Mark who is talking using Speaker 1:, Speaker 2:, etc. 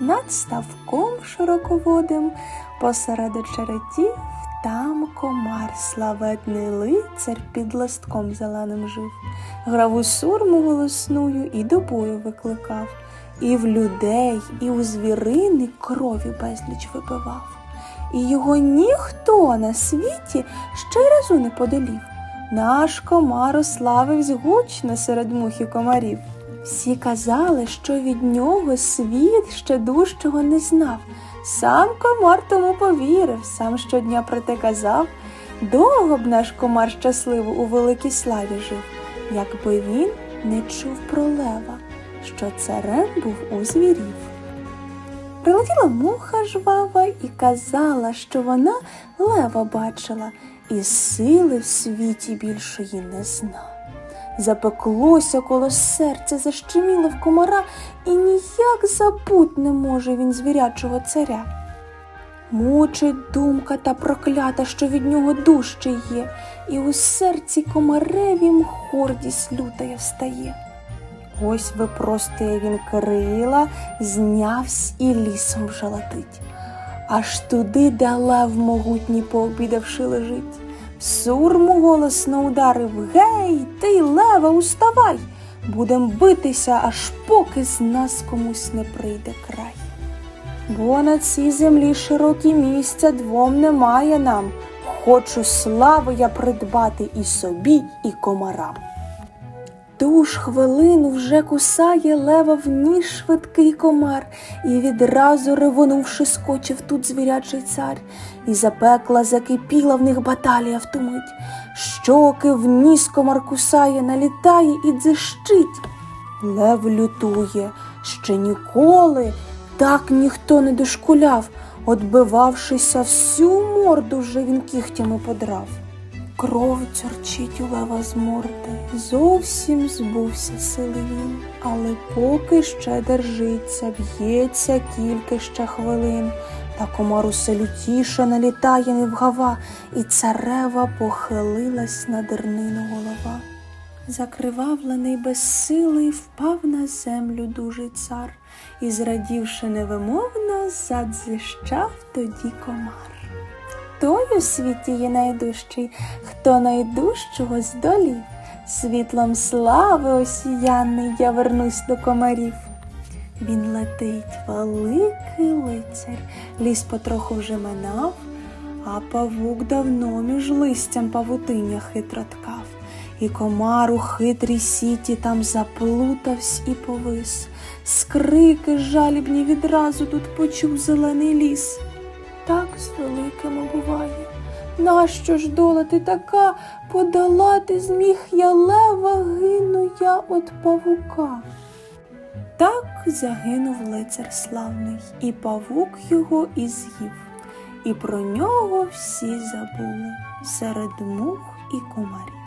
Speaker 1: над ставком широководим, посеред очеретів там комар, славетний лицар під листком зеленим жив, грав у сурму голосною і до бою викликав, і в людей, і у звірини крові безліч випивав. І його ніхто на світі ще разу не подолів. Наш комар славивсь гучно серед мух і комарів. Всі казали, що від нього світ ще дужчого не знав. Сам комар тому повірив, сам щодня про те казав. Довго б наш комар щасливо у великій славі жив, якби він не чув про лева, що царем був у звірів. Прилетіла муха жвава і казала, що вона лева бачила, і сили в світі більшої не зна. Запеклося коло серця, защеміло в комара, і ніяк забуть не може він звірячого царя. Мучить думка та проклята, що від нього дужче є, і у серці комаревім гордість лютая встає. Ось випростує він крила, знявсь і лісом вже летить. Аж туди, де лев могутній пообідавши лежить. Сурму голосно ударив Гей, ти, лева, уставай! Будем битися, аж поки з нас комусь не прийде край. Бо на цій землі широкі місця двом немає нам. Хочу слави я придбати і собі, і комарам. Ту ж хвилину вже кусає лева в ніж швидкий комар, і відразу ревонувши скочив тут звірячий цар, і запекла, закипіла в них баталія втумить. Щоки в ніс комар кусає, налітає і дзищить. Лев лютує, ще ніколи так ніхто не дошкуляв, отбивавшися всю морду вже він кігтями подрав. Кров цорчить у лева з морди, зовсім збувся сили він, але поки ще держиться, б'ється кілька ще хвилин, та комар усе лютіше налітає невгава, і царева похилилась на дернину голова. Закривавлений безсилий впав на землю дужий цар, і, зрадівши невимовно, задзищав тоді комар. Той у світі є найдужчий, хто найдужчого здолів. Світлом слави осіяний я вернусь до комарів. Він летить, великий лицар, ліс потроху вже минав, а павук давно між листям павутиння хитро ткав. І комар у хитрій сіті там заплутавсь і повис. Скрики жалібні відразу тут почув зелений ліс. Так з великими буває. Нащо ж дола ти така? Подолати зміг я лева, гину я от павука. Так загинув лицар славний, і павук його і з'їв, і про нього всі забули серед мух і комарів.